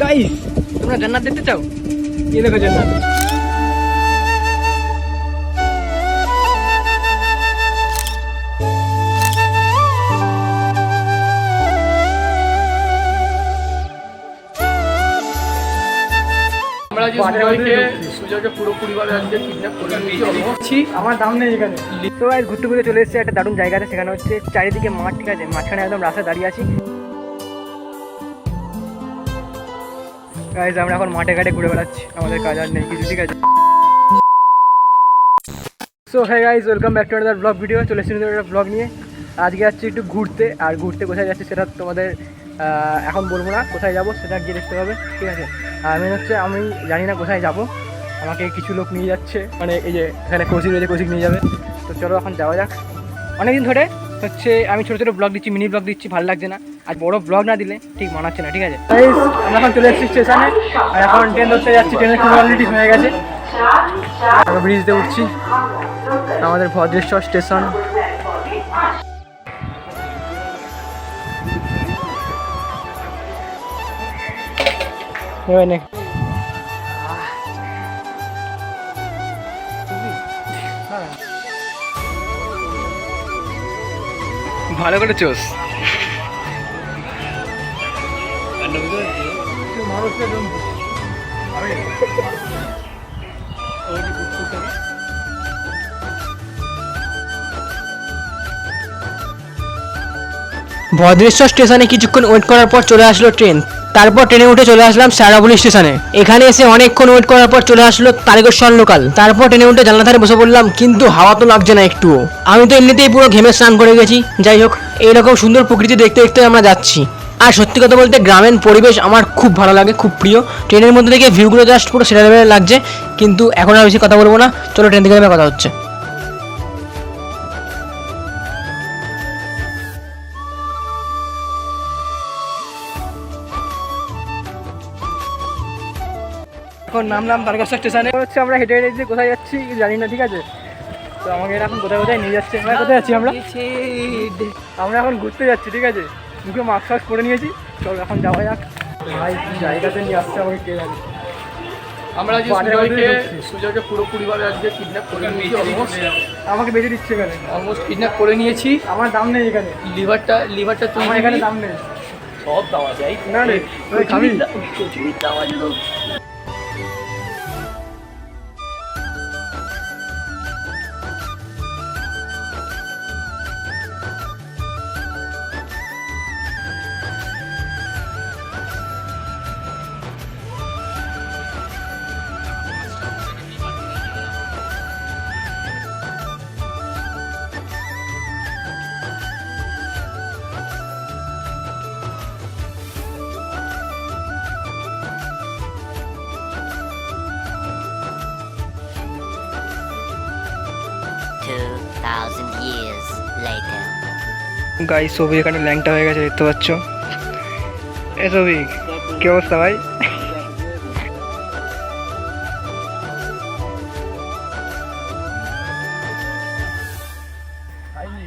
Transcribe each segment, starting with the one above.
Guys তোমরা জান্নাত দেখতে চাও? এই দেখো জান্নাত। আমরা যে সুজয়কে সুজয়কে পুরোপুরিভাবে আজকে কিডন্যাপ করে নিয়েছি আমার দাম নেই এখানে। তো ঘুরতে ঘুরতে চলে এসেছে একটা দারুণ জায়গাতে সেখানে হচ্ছে চারিদিকে মাঠ ঠিক আছে? মাঝখানে একদম রাস্তায় দাঁড়িয়ে আছি। গাইস আমরা এখন মাঠে ঘাটে ঘুরে বেড়াচ্ছি। আমাদের কাজ আর নেই, কিছু, ঠিক আছে? সো হ্যাঁ guys welcome back to another blog video চলে এসেছি একটা ব্লগ নিয়ে। আজকে যাচ্ছি একটু ঘুরতে, আর ঘুরতে কোথায় যাচ্ছি সেটা তোমাদের এখন বলব না, কোথায় যাব সেটা গিয়ে দেখতে হবে ঠিক আছে? আর মেন হচ্ছে আমি জানি না কোথায় যাব। আমাকে কিছু লোক নিয়ে যাচ্ছে মানে এই যে এখানে কৌশিক রয়েছে, কৌশিক নিয়ে যাবে। তো চলো এখন যাওয়া যাক। অনেকদিন ধরে হচ্ছে আমি ছোটো ছোটো ব্লগ দিচ্ছি মিনি ব্লগ দিচ্ছি, ভালো লাগছে না। আর বড় ব্লগ না দিলে ঠিক মানাচ্ছে না, ঠিক আছে? আমরা এখন চলে এসেছি স্টেশনে। আর এখন ট্রেন ধরতে যাচ্ছি ট্রেনের খুব অলরেডি হয়ে গেছে। আমরা ব্রিজতে উঠছি। আমাদের ভদ্রেশ্বর স্টেশন এবার ভালো করে চোস। ভদ্রেশ্বর স্টেশনে কিছুক্ষণ ওয়েট করার পর চলে আসলো ট্রেন। তারপর ট্রেনে উঠে চলে আসলাম সারাবলি স্টেশনে। এখানে এসে অনেকক্ষণ ওয়েট করার পর চলে আসলো তারকেশ্বর লোকাল তারপর ট্রেনে উঠে জানলা ধারে বসে পড়লাম, কিন্তু হাওয়া তো লাগছে না একটুও। আমি তো এমনিতেই পুরো ঘেমে স্নান করে গেছি। যাই হোক, এইরকম সুন্দর প্রকৃতি দেখতে দেখতে আমরা যাচ্ছি। আর সত্যি কথা বলতে গ্রামীণ পরিবেশ আমার খুব ভালো লাগে, খুব প্রিয়। ট্রেনের মধ্যে থেকে ভিউগুলো জাস্ট পুরো লেভেলে লাগছে, কিন্তু এখন আর বেশি কথা বলব না। চলো ট্রেন থেকে কথা হচ্ছে। এখন নামলাম তারকেশ্বর স্টেশনে হচ্ছে আমরা হেঁটে হেঁটে যে কোথায় যাচ্ছি জানি না ঠিক আছে তো আমাকে এরা এখন কোথায় কোথায় নিয়ে যাচ্ছে আমরা কোথায় যাচ্ছি আমরা আমরা এখন ঘুরতে যাচ্ছি ঠিক আছে মুখে মাস্ক ফাস্ক করে নিয়েছি চলো এখন যাওয়া যাক ভাই কি জায়গাতে নিয়ে আসছে আমাকে কে জানি আমরা যে বাড়ির মধ্যে সুজয়কে সুজয়কে পুরোপুরিভাবে আজকে কিডন্যাপ করে নিয়েছি অলমোস্ট আমাকে বেঁচে দিচ্ছে এখানে অলমোস্ট কিডন্যাপ করে নিয়েছি আমার দাম নেই এখানে লিভারটা লিভারটা এখানে দাম নেই সব দেওয়া যায় না রে ওই খাবি যেত thousand years later. গাই ছবি এখানে ল্যাংটা হয়ে গেছে, দেখতে পাচ্ছ? এ কি অবস্থা ভাই?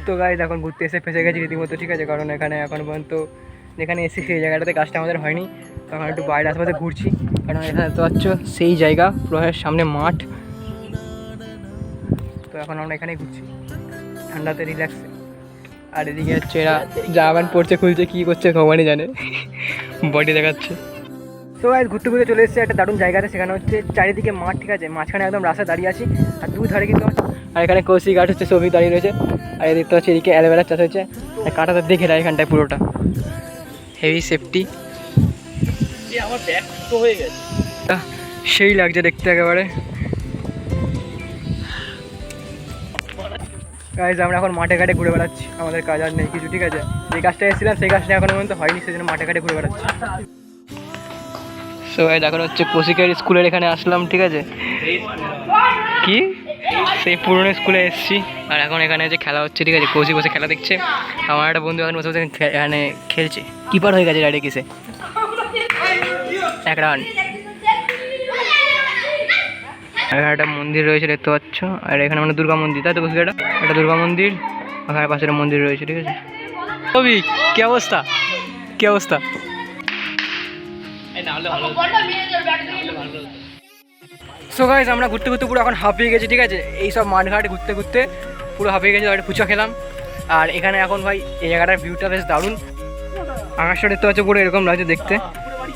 তো গাইজ এখন ঘুরতে এসে ফেসে গেছি রীতিমতো, ঠিক আছে? কারণ এখানে এখন পর্যন্ত যেখানে এসে সেই জায়গাটাতে কাজটা আমাদের হয়নি। তখন একটু বাইরে আশেপাশে ঘুরছি। কারণ এখানে দেখতে পাচ্ছ, সেই জায়গা প্রহের সামনে মাঠ। তো এখন আমরা এখানেই ঘুরছি। ঠান্ডাতে রিল্যাক্সে আর এদিকে হচ্ছে এরা জামা প্যান্ট পরছে খুলছে কী করছে ভগবানই জানে। বডি দেখাচ্ছে। তো আজ ঘুরতে ঘুরতে চলে এসেছে একটা দারুণ জায়গাতে সেখানে হচ্ছে চারিদিকে মাঠ ঠিক আছে? মাঝখানে একদম রাস্তায় দাঁড়িয়ে আছি আর দুই ধারে কিন্তু আর এখানে কৌশিক গাছ হচ্ছে সবই দাঁড়িয়ে রয়েছে। আর এদিক তো হচ্ছে এদিকে অ্যালোভেরা চাষ হচ্ছে আর কাঁটাতে দেখে দেয় এখানটায় পুরোটা। হেভি সেফটি আমার ব্যাগ হয়ে গেছে। সেই লাগছে দেখতে একেবারে। গাইজ আমরা এখন মাঠে ঘাটে ঘুরে বেড়াচ্ছি। আমাদের কাজ আর নেই কিছু, ঠিক আছে? যে কাজটা এসেছিলাম, সেই কাজটা এখনও পর্যন্ত হয়নি সেই জন্য মাঠে ঘাটে ঘুরে বেড়াচ্ছি। সো গাইজ এখন হচ্ছে কৌশিকের স্কুলের এখানে আসলাম, ঠিক আছে? কি? সেই পুরনো স্কুলে এসেছি। আর এখন এখানে যে খেলা হচ্ছে, ঠিক আছে? কৌশিক বসে খেলা দেখছে। আমার একটা বন্ধু এখন বসে বসে এখানে খেলছে। কিপার হয়ে গেছে ডাইরে কিসে এক রান এখানে একটা মন্দির রয়েছে দেখতে পাচ্ছ। আর এখানে মানে দুর্গা মন্দির তাই তো কৌশিক এটা? একটা দুর্গা মন্দির ওখানে পাশে একটা মন্দির রয়েছে ঠিক আছে? কবি কি অবস্থা? কি অবস্থা? সো গাইজ আমরা ঘুরতে ঘুরতে পুরো এখন হাঁপিয়ে গেছি ঠিক আছে? এই সব মাঠঘাট ঘুরতে ঘুরতে পুরো হাঁপিয়ে গেছি একটা ফুচকা খেলাম। আর এখানে এখন ভাই এই জায়গাটার ভিউটা বেশ দারুণ। আকাশটা দেখতে পাচ্ছ পুরো এরকম লাগছে দেখতে।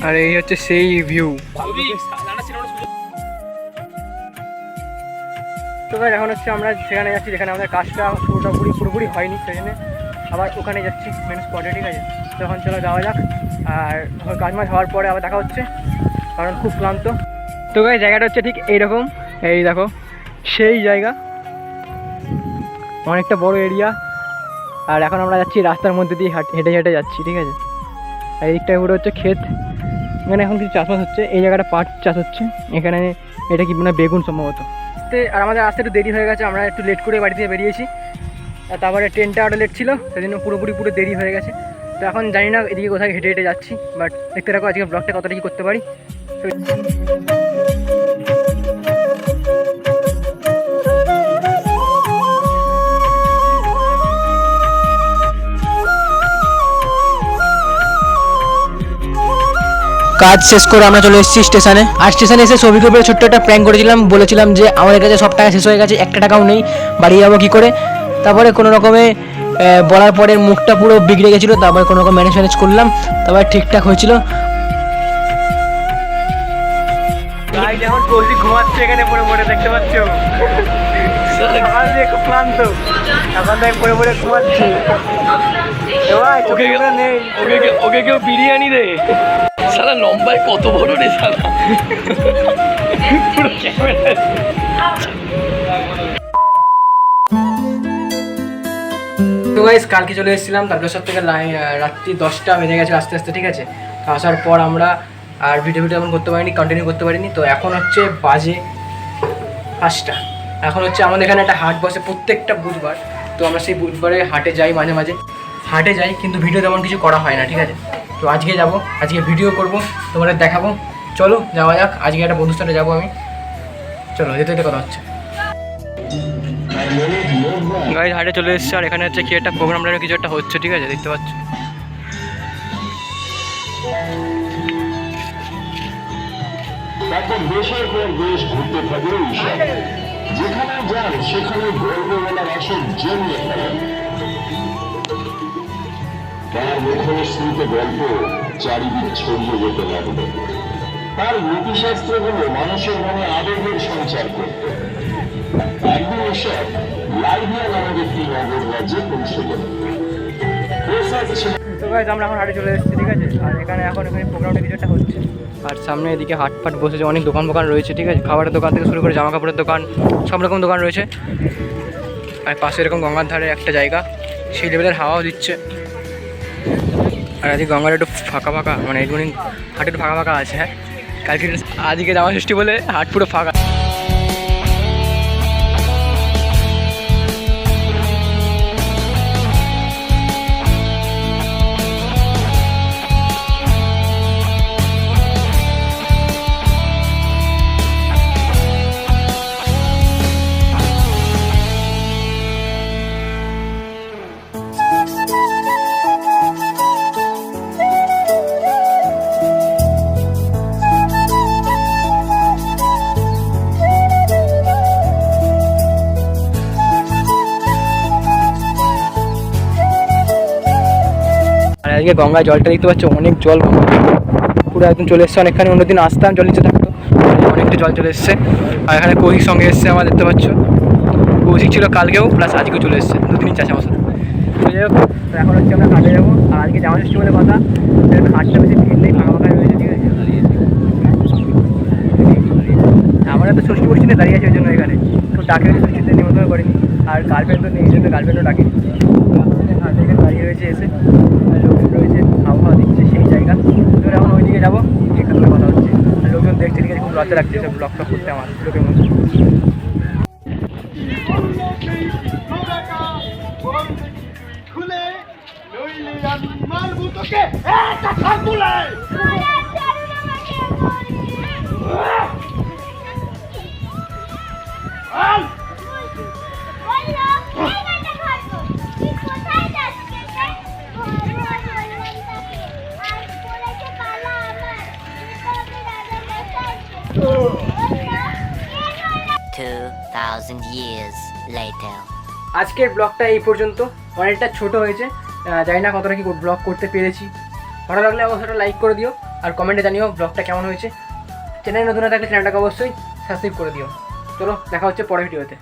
আর এই হচ্ছে সেই ভিউ তো এখন হচ্ছে আমরা সেখানে যাচ্ছি, যেখানে আমাদের কাজটা পুরোপুরি পুরোপুরি হয়নি সেখানে আবার ওখানে যাচ্ছি মেন স্পটে ঠিক আছে? তখন চলো যাওয়া যাক, আর কাজ মাছ হওয়ার পরে আবার দেখা হচ্ছে, কারণ খুব ক্লান্ত। তো ভাই জায়গাটা হচ্ছে ঠিক এইরকম, এই দেখো, সেই জায়গা। অনেকটা বড় এরিয়া আর এখন আমরা যাচ্ছি রাস্তার মধ্যে দিয়ে হাঁট- হেঁটে যাচ্ছি, ঠিক আছে? আর এই দিকটা হচ্ছে ক্ষেত। এখানে এখন কিছু চাষবাস হচ্ছে, এই জায়গাটা পাট চাষ হচ্ছে। এখানে এটা কি মানে বেগুন সম্ভবত। তে আর আমাদের আসতে একটু দেরি হয়ে গেছে, আমরা একটু লেট করে বাড়ি থেকে বেরিয়েছি। তারপরে ট্রেনটা আরও লেট ছিল, সেজন্য পুরোপুরি পুরো দেরি হয়ে গেছে। তো এখন জানি না এদিকে কোথায় হেঁটে হেঁটে যাচ্ছি বাট দেখতে রাখো আজকে ব্লগটা কতটা কী করতে পারি। কাজ শেষ করে আমরা চলে এসেছি স্টেশনে। আর স্টেশনে এসে ছবিকে উপরে ছোট্ট একটা প্র্যাঙ্ক করেছিলাম। বলেছিলাম যে, আমাদের কাছে সব টাকা শেষ হয়ে গেছে, একটা টাকাও নেই বাড়ি যাব কী করে? তারপরে কোনো রকমে বলার পরে মুখটা পুরো বিগড়ে গেছিল, তারপরে কোনো রকম ম্যানেজ ম্যানেজ করলাম। তারপরে ঠিকঠাক হয়েছিল। ঘুমাচ্ছে, এখানে দেখতে পাচ্ছ? এখন নেই ওকে কে- ওকে কেউ বিরিয়ানি লম্বায় কত বড় রে ক্যামেরা তো কালকে চলে এসেছিলাম তারকেশ্বর থেকে লাই- রাত্রি দশটা বেজে গেছে আস্তে আস্তে, ঠিক আছে? আসার পর আমরা আর ভিডিও ভিডিও এমন করতে পারিনি কন্টিনিউ করতে পারিনি। তো এখন হচ্ছে বাজে পাঁচটা। এখন হচ্ছে আমাদের এখানে একটা হাট বসে প্রত্যেকটা বুধবার। তো আমরা সেই বুধবারে হাটে যাই মাঝে মাঝে। হাটে যাই কিন্তু ভিডিও তেমন কিছু করা হয় না ঠিক আছে? তো আজকে যাব আজকে ভিডিও করব তোমাদের দেখাবো। চলো যাওয়া যাক আজকে একটা বন্ধুর সাথে যাব আমি। চলো যেতে যেতে কথা হচ্ছে। গাড়ি হাটে চলে এসেছে আর এখানে হচ্ছে কি একটা প্রোগ্রাম কিছু একটা হচ্ছে ঠিক আছে? দেখতে পাচ্ছ? দেশের পর দেশ ঘুরতে থাকে যেখানে যান সেখানে গর্ব বলার আসল জমিয়ে ফেলেন তার মুখশ্রীতে গল্প চারিদিক ছড়িয়ে যেতে লাগল। তার নীতিশাস্ত্রগুলো মানুষের মনে আবেগের সঞ্চার করত। একদিন এসব লাইভিয়া নামের একটি নগর রাজ্যে পৌঁছে গেল ছিল তো আমরা এখন হাটে চলে এসেছি, ঠিক আছে? আর এখানে এখন এখানে প্রোগ্রামটা কিছু হচ্ছে। আর সামনে এদিকে হাট ফাট বসেছে, অনেক দোকান দোকান রয়েছে, ঠিক আছে? খাবারের দোকান থেকে শুরু করে জামা কাপড়ের দোকান, সব রকম দোকান রয়েছে। আর পাশে এরকম গঙ্গার ধারে একটা জায়গা, সেই লেভেলের হাওয়াও দিচ্ছে। আর আজকে গঙ্গার একটু ফাঁকা ফাঁকা মানে এইগুলো হাট একটু ফাঁকা ফাঁকা আছে হ্যাঁ? কালকে আজকে জামা ষষ্ঠী বলে হাট পুরো ফাঁকা। আজকে গঙ্গায় জলটা দেখতে পাচ্ছ, অনেক জল পুরো একদম চলে এসছে, অনেকখানি অন্যদিন আসতাম জল নিচে থাকতো অনেকটা জল চলে এসছে। আর এখানে কৌশিক সঙ্গে এসছে আমার, দেখতে পাচ্ছ। কৌশিক ছিল কালকেও প্লাস আজকেও চলে এসছে দু তিন চাষে আমার সাথে তো যাই হোক, এখন হচ্ছে আমরা হাটে যাব। আর আজকে জামা ষষ্ঠী বলে কথা হাটটা বেশি ভিড় নেই, ফাঁকা ফাঁকা রয়েছে, ঠিক আছে? আমরা তো ষষ্ঠী বষ্ঠীতে দাঁড়িয়ে আছে ওই জন্য এখানে। তো ডাকে ষষ্ঠীতে নিমন্ত্রণ করিনি। আর গার্লফ্রেন্ড তো এই জন্য গার্লফ্রেন্ডও ডাকেনি। দাঁড়িয়ে রয়েছে এসে। কথা দিচ্ছে সেই জায়গা। ধরে এখন ওইদিকে যাব। এখানে কথা হচ্ছে। লোকজন দেখতে ঠিক খুব লজ্জা লাগছে সব ব্লগটা করতে আমার। লোকের মধ্যে। Thousand years later. আজকের ব্লগটা এই পর্যন্ত। অনেকটা ছোট হয়েছে। জানি না কতটা কি ব্লগ করতে পেরেছি। ভালো লাগলে অবশ্যই লাইক করে দিও আর কমেন্টে জানিও ব্লগটা কেমন হয়েছে। চ্যানেল নতুন না থাকলে চ্যানেলটাকে অবশ্যই সাবস্ক্রাইব করে দিও। চলো, দেখা হচ্ছে পরের ভিডিওতে